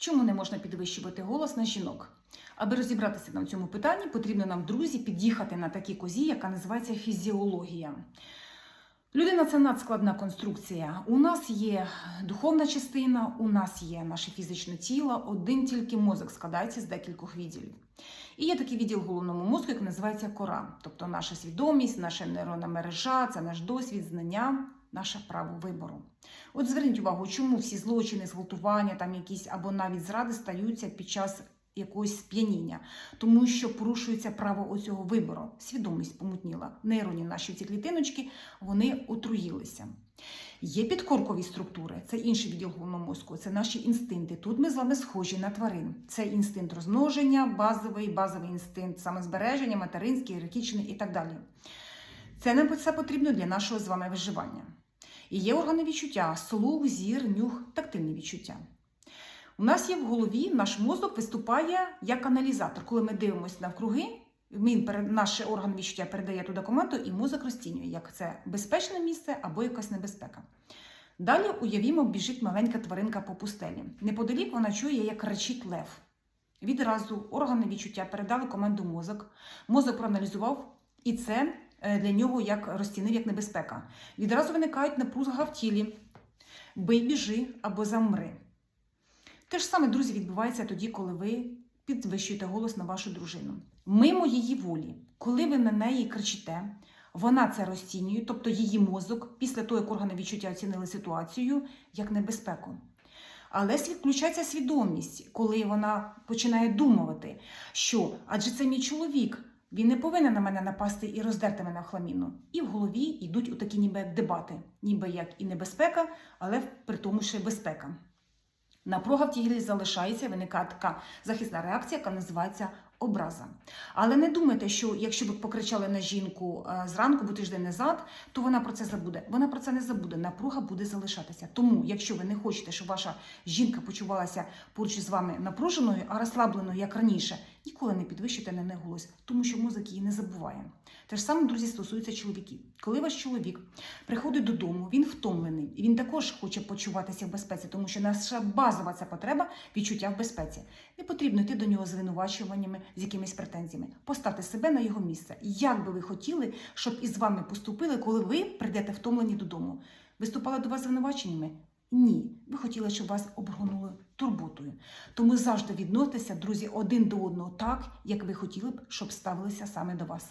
Чому не можна підвищувати голос на жінок? Аби розібратися на цьому питанні, потрібно нам, друзі, під'їхати на такій козі, яка називається фізіологія. Людина це надскладна конструкція. У нас є духовна частина, у нас є наше фізичне тіло, один тільки мозок складається з декількох відділів. І є такий відділ головному мозку, який називається кора, тобто наша свідомість, наша нейронна мережа, це наш досвід, знання, наше право вибору. От зверніть увагу, чому всі злочини, зґвалтування, там якісь або навіть зради стаються під час якогось сп'яніння, тому що порушується право оцього вибору. Свідомість помутніла. Нейронні наші ці клітиночки вони отруїлися. Є підкоркові структури, це інший відділ головного мозку, це наші інстинкти. Тут ми з вами схожі на тварин. Це інстинкт розмноження, базовий, базовий інстинкт самозбереження, материнський, еротичний і так далі. Це нам все потрібно для нашого з вами виживання. І є органи відчуття, слух, зір, нюх, тактильні відчуття. У нас є в голові, наш мозок виступає як аналізатор. Коли ми дивимося навкруги, він, наш орган відчуття передає туди команду, і мозок розцінює, як це безпечне місце або якась небезпека. Далі уявімо, біжить маленька тваринка по пустелі. Неподалік вона чує, як речить лев. Відразу органи відчуття передали команду мозок. Мозок проаналізував, і це для нього як розцінив як небезпека. Відразу виникають напруга в тілі. Бий, біжи або замри. Те ж саме, друзі, відбувається тоді, коли ви підвищуєте голос на вашу дружину. Мимо її волі, коли ви на неї кричите, вона це розцінює, тобто її мозок, після того, як органи відчуття оцінили ситуацію, як небезпеку. Але включається свідомість, коли вона починає думати, що адже це мій чоловік, він не повинен на мене напасти і роздерти мене в хламіну. І в голові йдуть у такі ніби дебати, ніби як і небезпека, але при тому ще безпека. Напруга в тілі залишається, виникає така захисна реакція, яка називається образа. Але не думайте, що якщо ви покричали на жінку е, зранку бо тиждень назад, то вона про це забуде. Вона про це не забуде. Напруга буде залишатися. Тому, якщо ви не хочете, щоб ваша жінка почувалася поруч з вами напруженою, а розслабленою, як раніше, ніколи не підвищуйте на неї голос, тому що мозок її не забуває. Те ж саме, друзі, стосується чоловіків. Коли ваш чоловік приходить додому, він втомлений, і він також хоче почуватися в безпеці, тому що наша базова ця потреба відчуття в безпеці. Не потрібно йти до нього звинувачуваннями, з якимись претензіями. Поставте себе на його місце. Як би ви хотіли, щоб із вами поступили, коли ви прийдете втомлені додому? Виступали до вас звинуваченнями? Ні, ви хотіли, щоб вас обгорнули турботою. Тому завжди відноситеся, друзі, один до одного так, як ви хотіли б, щоб ставилися саме до вас.